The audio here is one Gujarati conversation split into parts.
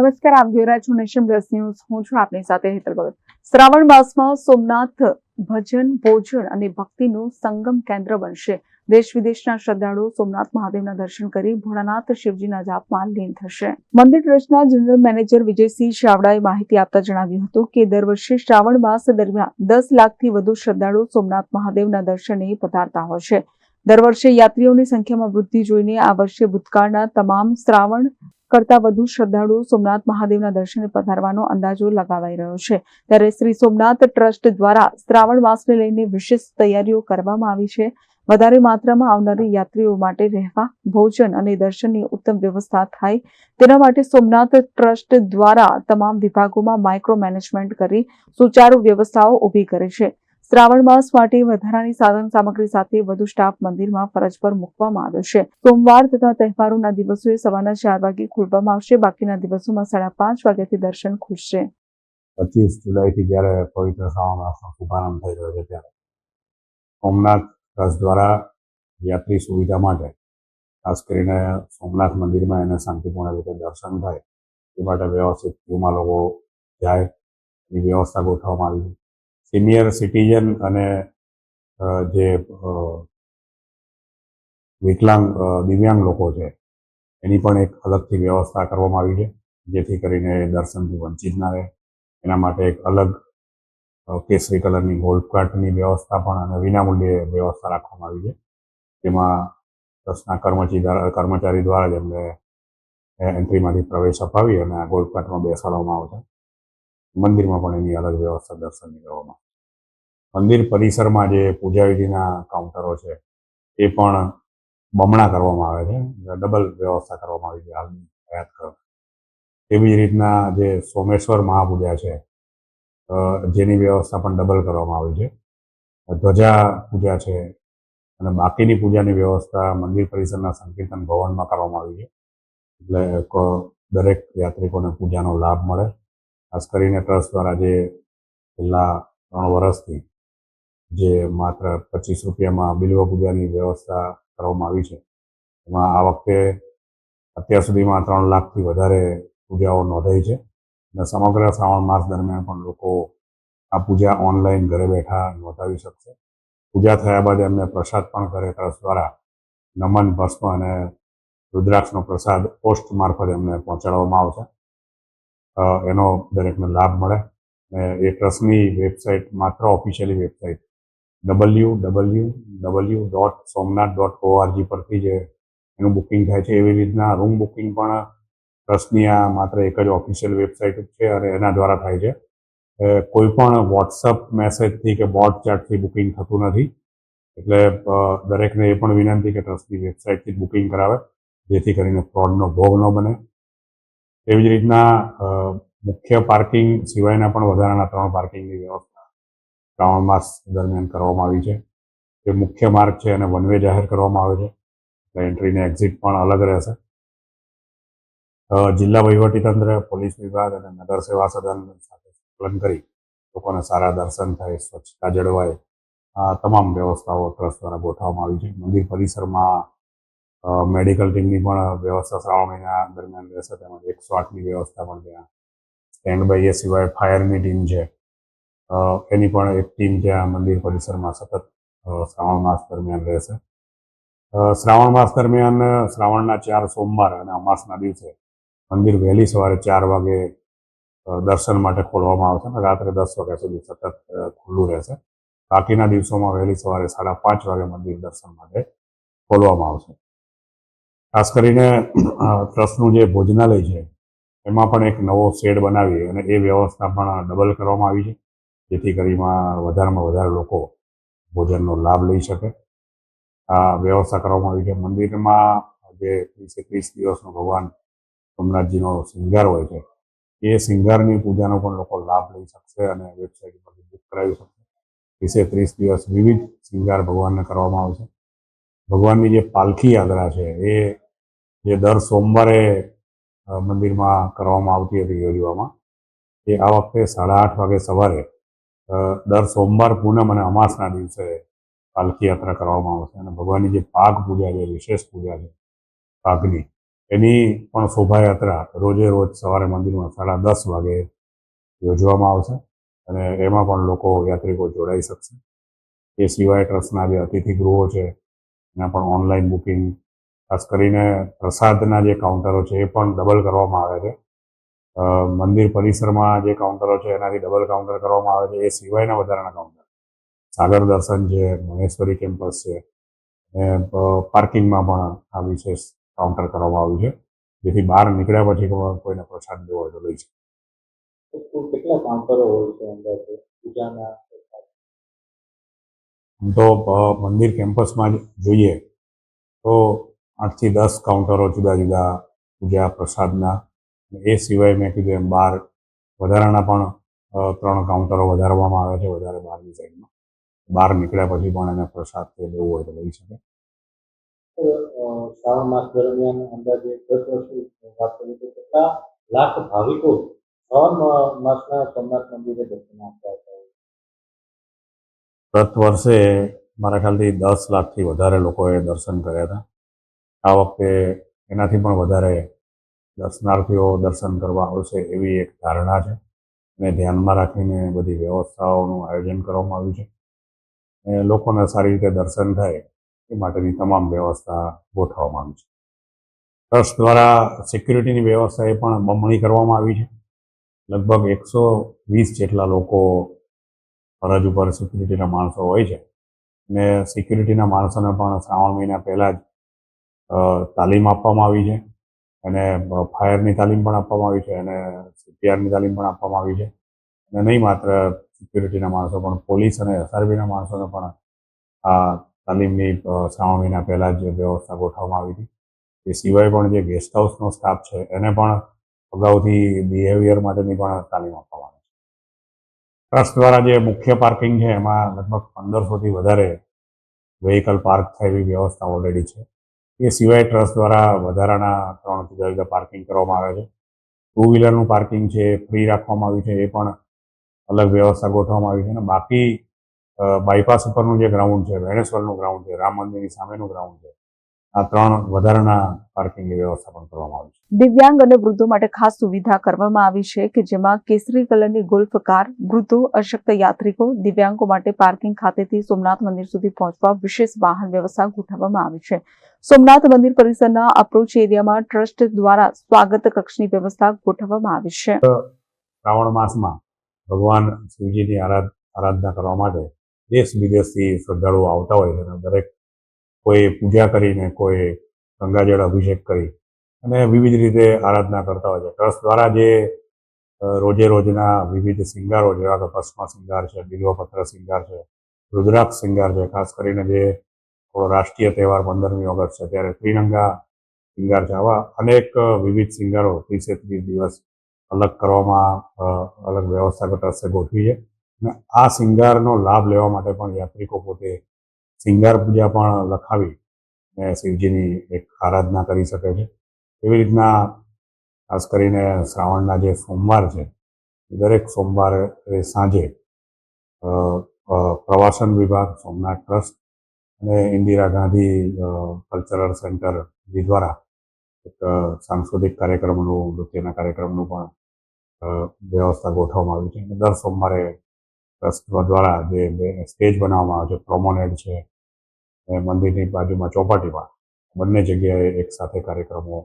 નમસ્કાર, આપ જોઈ રહ્યા છો નેશન પ્લસ ન્યૂઝ. હું છું આપની સાથે હેતલ ભગત. શ્રાવણ માસમાં સોમનાથ ભજન, ભોજન અને ભક્તિનું સંગમ કેન્દ્ર બનશે. દેશ વિદેશના શ્રદ્ધાળુઓ સોમનાથ મહાદેવના દર્શન કરી ભોળાનાથ શિવજીના જાપમાં લીન થશે. મંદિર ટ્રસ્ટના જનરલ મેનેજર વિજયસિંહ ચાવડાએ માહિતી આપતા જણાવ્યું હતું કે, દર વર્ષે શ્રાવણ માસ દરમિયાન દસ લાખથી વધુ શ્રદ્ધાળુઓ સોમનાથ મહાદેવના દર્શને પધારતા હોય છે. દર વર્ષે યાત્રીઓની સંખ્યામાં વૃદ્ધિ જોઈને આ વર્ષે ભૂતકાળના તમામ શ્રાવણ કરતા વધુ શ્રદ્ધાળુ સોમનાથ મહાદેવના દર્શને પધારવાનો અંદાજો લગાવાઈ રહ્યો છે. ત્યારે શ્રી સોમનાથ ટ્રસ્ટ દ્વારા શ્રાવણ માસને લઈને વિશેષ તૈયારીઓ કરવામાં આવી છે. વધારે માત્રામાં આવનારી યાત્રીઓ માટે રહેવા, ભોજન અને દર્શનની ઉત્તમ વ્યવસ્થા થાય. તેના માટે સોમનાથ ટ્રસ્ટ દ્વારા તમામ વિભાગોમાં માઇક્રો મેનેજમેન્ટ કરી સુચારુ વ્યવસ્થાઓ ઊભી કરી છે. શ્રાવણ માસ માટે વધારાની સાધન સામગ્રી સાથે વધુ સ્ટાફ મંદિરમાં ફરજ પર મૂકવામાં આવ્યો છે. સોમવાર તથા તહેવારોના દિવસોએ સવારના ચાર વાગે ખોલવામાં આવશે. બાકીના દિવસોમાં સાડા પાંચ વાગ્યાથી દર્શન ખુલશે. પચીસ જુલાઈથી જ્યારે પવિત્ર શ્રાવણ માસનો શુભારંભ થઈ રહ્યો છે ત્યારે સોમનાથ ટ્રસ્ટ દ્વારા યાત્રી સુવિધા માટે, ખાસ કરીને સોમનાથ મંદિરમાં એને શાંતિપૂર્ણ રીતે દર્શન થાય, એ માટે વ્યવસ્થિત ક્યુમાં લોકો જાય, એની વ્યવસ્થા ગોઠવવામાં આવી છે. સિનિયર સિટીઝન અને જે વિકલાંગ દિવ્યાંગ લોકો છે, એની પણ એક અલગથી વ્યવસ્થા કરવામાં આવી છે, જેથી કરીને દર્શનથી વંચિત ના રહે. એના માટે એક અલગ કેસરી કલરની ગોલ્ડ કાર્ટની વ્યવસ્થા પણ અને વિનામૂલ્યે વ્યવસ્થા રાખવામાં આવી છે. જેમાં ટ્રસ્ટના કર્મચારી દ્વારા કર્મચારી દ્વારા જ એમને એન્ટ્રીમાંથી પ્રવેશ અપાવી અને આ ગોલ્ડ કાર્ટમાં બેસાડવામાં આવે છે મંદિરમાં પણ એની અલગ વ્યવસ્થા દર્શનની કરવામાં મંદિર પરિસરમાં જે પૂજા વિધિના કાઉન્ટરો છે, એ પણ બમણા કરવામાં આવે છે. ડબલ વ્યવસ્થા કરવામાં આવી છે હાલની હયાત કાળ. એવી જ રીતના જે સોમેશ્વર મહાપૂજા છે જેની વ્યવસ્થા પણ ડબલ કરવામાં આવી છે. ધ્વજા પૂજા છે અને બાકીની પૂજાની વ્યવસ્થા મંદિર પરિસરના સંકીર્તન ભવનમાં કરવામાં આવી છે. એટલે દરેક યાત્રિકોને પૂજાનો લાભ મળે. ખાસ કરીને ટ્રસ્ટ દ્વારા જે છેલ્લા ત્રણ વર્ષથી જે માત્ર પચીસ રૂપિયામાં બિલ્વ પૂજાની વ્યવસ્થા કરવામાં આવી છે, એમાં આ વખતે અત્યાર સુધીમાં ત્રણ લાખથી વધારે પૂજાઓ નોંધાઈ છે અને સમગ્ર શ્રાવણ માસ દરમિયાન પણ લોકો આ પૂજા ઓનલાઈન ઘરે બેઠા નોંધાવી શકશે. પૂજા થયા બાદ એમને પ્રસાદ પણ ઘરે ટ્રસ્ટ દ્વારા નમન, ભસ્મ અને રુદ્રાક્ષનો પ્રસાદ પોસ્ટ મારફત એમને પહોંચાડવામાં આવશે. એનો દરેકને લાભ મળે. એ ટ્રસ્ટની વેબસાઇટ માત્ર officially website. W W W dot Somnath dot O R G પરથી જે એનું બુકિંગ થાય છે, એવી રીતના રૂમ બુકિંગ પણ ટ્રસ્ટની આ માત્ર એક જ ઓફિશિયલ વેબસાઇટ છે અને એના દ્વારા થાય છે. કોઈ પણ વોટ્સઅપ મેસેજથી કે બોટ ચાર્ટથી બુકિંગ થતું નથી. એટલે દરેકને એ પણ વિનંતી કે ટ્રસ્ટની વેબસાઇટથી બુકિંગ કરાવે, જેથી કરીને ફ્રોડનો ભોગ ન બને. એવી જ રીતના મુખ્ય પાર્કિંગ સિવાયના પણ વધારાના ત્રણ પાર્કિંગની વ્યવસ્થા શ્રાવણ માસ દરમિયાન કરવામાં આવી છે. જે મુખ્ય માર્ગ છે એને વન વે જાહેર કરવામાં આવે છે. એટલે એન્ટ્રી ને એક્ઝિટ પણ અલગ રહેશે. જિલ્લા વહીવટીતંત્ર, પોલીસ વિભાગ અને નગર સેવા સદન સાથે સંકલન કરી લોકોને સારા દર્શન થાય, સ્વચ્છતા જળવાય, આ તમામ વ્યવસ્થાઓ ટ્રસ્ટ દ્વારા ગોઠવવામાં આવી છે. મંદિર પરિસરમાં મેડિકલ ટીમની પણ વ્યવસ્થા શ્રાવણ મહિના દરમિયાન રહેશે. તેમજ એકસો આઠની વ્યવસ્થા પણ ત્યાં સ્ટેન્ડ બાય એ સિવાય ફાયરની ટીમ છે. એની પણ એક ટીમ ત્યાં મંદિર પરિસરમાં સતત શ્રાવણ માસ દરમિયાન રહેશે. શ્રાવણ માસ દરમિયાન, શ્રાવણના ચાર સોમવાર અને અમાસના દિવસે મંદિર વહેલી સવારે ચાર વાગે દર્શન માટે ખોલવામાં આવશે અને રાત્રે દસ વાગ્યા સુધી સતત ખુલ્લું રહેશે. બાકીના દિવસોમાં વહેલી સવારે સાડા પાંચ વાગે મંદિર દર્શન માટે ખોલવામાં આવશે. ખાસ કરીને ટ્રસ્ટનું જે ભોજનાલય છે, એમાં પણ એક નવો શેડ બનાવી અને એ વ્યવસ્થા પણ ડબલ કરવામાં આવી છે. જેથી કરીમાં વધારેમાં વધારે લોકો ભોજનનો લાભ લઈ શકે. આ વ્યવસ્થા કરવામાં આવી છે. મંદિરમાં જે ત્રીસે ત્રીસ દિવસનો ભગવાન સોમનાથજીનો શૃંગાર હોય છે, એ શિંગારની પૂજાનો પણ લોકો લાભ લઈ શકશે અને વેબસાઇટ પરથી બુક કરાવી શકશે. ત્રીસે ત્રીસ દિવસ વિવિધ શૃંગાર ભગવાનને કરવામાં આવશે ભગવાનની જે પાલખી યાત્રા છે, એ જે દર સોમવારે મંદિરમાં કરવામાં આવતી હતી યોજવામાં, એ આ વખતે સાડા આઠ વાગે સવારે દર સોમવાર પૂનમ અને અમાસના દિવસે પાલખી યાત્રા કરવામાં આવશે અને ભગવાનની જે પાગ પૂજા છે, વિશેષ પૂજા છે, પાકની, એની પણ શોભાયાત્રા રોજે રોજ સવારે મંદિરમાં સાડા દસ વાગે યોજવામાં આવશે અને એમાં પણ લોકો યાત્રિકો જોડાઈ શકશે. એ સિવાય ટ્રસ્ટના જે અતિથિ ગૃહો છે એના પણ ઓનલાઈન બુકિંગ ખાસ કરીને પ્રસાદના જે કાઉન્ટરો છે એ પણ ડબલ કરવામાં આવે છે. મંદિર પરિસરમાં જે કાઉન્ટરો છે એનાથી ડબલ કાઉન્ટર કરવામાં આવે છે. એ સિવાયના વધારાના કાઉન્ટર સાગર દર્શન છે, મહેશ્વરી કેમ્પસ છે, અને પાર્કિંગમાં પણ આ વિશેષ કાઉન્ટર કરવામાં આવ્યું છે. જેથી બહાર નીકળ્યા પછી કોઈ- કોઈને પ્રસાદ લેવો હોય તો લઈ શકે. કેટલા કાઉન્ટરો હોય છે અંદર? પૂજાના આમ તો મંદિર કેમ્પસમાં જોઈએ તો આઠથી દસ કાઉન્ટરો જુદા જુદા પૂજા પ્રસાદના. એ સિવાય મેં કીધું એમ બાર, વધારાના પણ ત્રણ કાઉન્ટરો વધારવામાં આવે છે, વધારે બહારની સાઈડમાં. બહાર નીકળ્યા પછી પણ એને પ્રસાદ કે લેવું હોય તો લઈ શકે. શ્રાવણ માસ દરમિયાન અંદાજે દસ વર્ષની વાત કરીએ કેટલા લાખ ભાવિકો શ્રાવણ માસના સોમનાથ મંદિરે દર્શન આપતા હતા? ગત વર્ષે મારા ખ્યાલથી દસ લાખથી વધારે લોકોએ દર્શન કર્યા હતા. આ વખતે એનાથી પણ વધારે દર્શનાર્થીઓ દર્શન કરવા આવશે એવી એક ધારણા છે અને ધ્યાનમાં રાખીને બધી વ્યવસ્થાઓનું આયોજન કરવામાં આવ્યું છે. અને લોકોને સારી રીતે દર્શન થાય એ માટેની તમામ વ્યવસ્થા ગોઠવવામાં આવી છે. ટ્રસ્ટ દ્વારા સિક્યુરિટીની વ્યવસ્થા એ પણ બમણી કરવામાં આવી છે. લગભગ એકસો વીસ જેટલા લોકો ફરજ ઉપર સિક્યુરિટીના માણસો હોય છે. અને સિક્યુરિટીના માણસોને પણ શ્રાવણ મહિના પહેલાં જ તાલીમ આપવામાં આવી છે. અને ફાયરની તાલીમ પણ આપવામાં આવી છે અને સીપીઆરની તાલીમ પણ આપવામાં આવી છે. અને નહીં માત્ર સિક્યુરિટીના માણસો પણ, પોલીસ અને એસઆરબીના માણસોને પણ આ તાલીમની શ્રાવણ મહિના પહેલાં જ વ્યવસ્થા ગોઠવવામાં આવી હતી. એ સિવાય પણ જે ગેસ્ટ હાઉસનો સ્ટાફ છે, એને પણ અગાઉથી બિહેવિયર માટેની પણ તાલીમ આપવામાં આવી. ટ્રસ્ટ દ્વારા જે મુખ્ય પાર્કિંગ છે, એમાં લગભગ પંદરસોથી વધારે વેહિકલ પાર્ક થાય એવી વ્યવસ્થા ઓલરેડી છે. એ સિવાય ટ્રસ્ટ દ્વારા વધારાના ત્રણ જુદા જુદા પાર્કિંગ કરવામાં આવે છે. ટુ વ્હીલરનું પાર્કિંગ છે, ફ્રી રાખવામાં આવ્યું છે, એ પણ અલગ વ્યવસ્થા ગોઠવવામાં આવી છે. અને બાકી બાયપાસ ઉપરનું જે ગ્રાઉન્ડ છે, વેણેશ્વરનું ગ્રાઉન્ડ છે, રામ મંદિરની સામેનું ગ્રાઉન્ડ છે આ ત્રણ વધારાના પાર્કિંગની વ્યવસ્થા પણ કરવામાં આવી છે. દિવ્યાંગ અને વૃદ્ધો માટે ખાસ સુવિધા કરવામાં આવી છે કે જેમાં કેસરી કલરની ગોલ્ફ કાર વૃદ્ધો અશક્ત યાત્રિકો દિવ્યાંગો માટે પાર્કિંગ ખાતેથી સોમનાથ મંદિર સુધી પહોંચવા વિશેષ વાહન વ્યવસ્થા ગોઠવવામાં આવી છે. સોમનાથ મંદિર પરિસરના અપ્રોચ એરિયામાં ટ્રસ્ટ દ્વારા સ્વાગત કક્ષની વ્યવસ્થા ગોઠવવામાં આવી છે. શ્રાવણ માસમાં ભગવાન શિવજીની આરાધના કરવા માટે દેશ વિદેશથી શ્રદ્ધાળુઓ આવતા હોય છે. દરેક કોઈ પૂજા કરીને, કોઈ ગંગાજળ અભિષેક કરી અને વિવિધ રીતે આરાધના કરતા હોય છે. ટ્રસ્ટ દ્વારા જે રોજે રોજના વિવિધ શિંગારો જેવા કે ભસ્મ શિંગાર છે, બિલ્વપત્ર શિંગાર છે, રુદ્રાક્ષ શિંગાર છે, ખાસ કરીને જે થોડો રાષ્ટ્રીય તહેવાર પંદરમી ઓગસ્ટ છે, ત્યારે ત્રિરંગા શિંગાર છે. આવા અનેક વિવિધ શિંગારો ત્રીસે ત્રીસ દિવસ અલગ કરવામાં અલગ વ્યવસ્થા ટ્રસ્ટે ગોઠવી છે. અને આ શિંગારનો લાભ લેવા માટે પણ યાત્રિકો પોતે શિંગાર પૂજા પણ લખાવી અને શિવજીની એક આરાધના કરી શકે છે. એવી રીતના ખાસ કરીને શ્રાવણના જે સોમવાર છે દરેક સોમવારે સાંજે પ્રવાસન વિભાગ, સોમનાથ ટ્રસ્ટ અને ઇન્દિરા ગાંધી કલ્ચરલ સેન્ટર જે દ્વારા એક સાંસ્કૃતિક કાર્યક્રમનું, નૃત્યના કાર્યક્રમનું પણ વ્યવસ્થા ગોઠવવામાં આવી છે. દર સોમવારે ટ્રસ્ટ દ્વારા જે સ્ટેજ બનાવવામાં આવે છે, પ્રોમોનેડ છે મંદિરની બાજુમાં ચોપાટીમાં બંને જગ્યાએ એક સાથે કાર્યક્રમો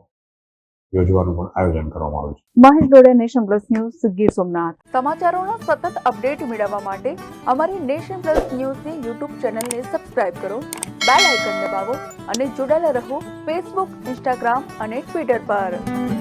યોજવાનું પણ આયોજન કરવામાં આવ્યું છે. Mahesh Dodiya nation plus news Gir Somnath. સમાચારોના સતત અપડેટ મેળવવા માટે અમારી નેશન પ્લસ ન્યૂઝની યુટ્યુબ ચેનલને સબસ્ક્રાઇબ કરો બેલ આઇકન દબાવો અને જોડાયેલા રહો ફેસબુક ઇન્સ્ટાગ્રામ અને ટ્વિટર પર.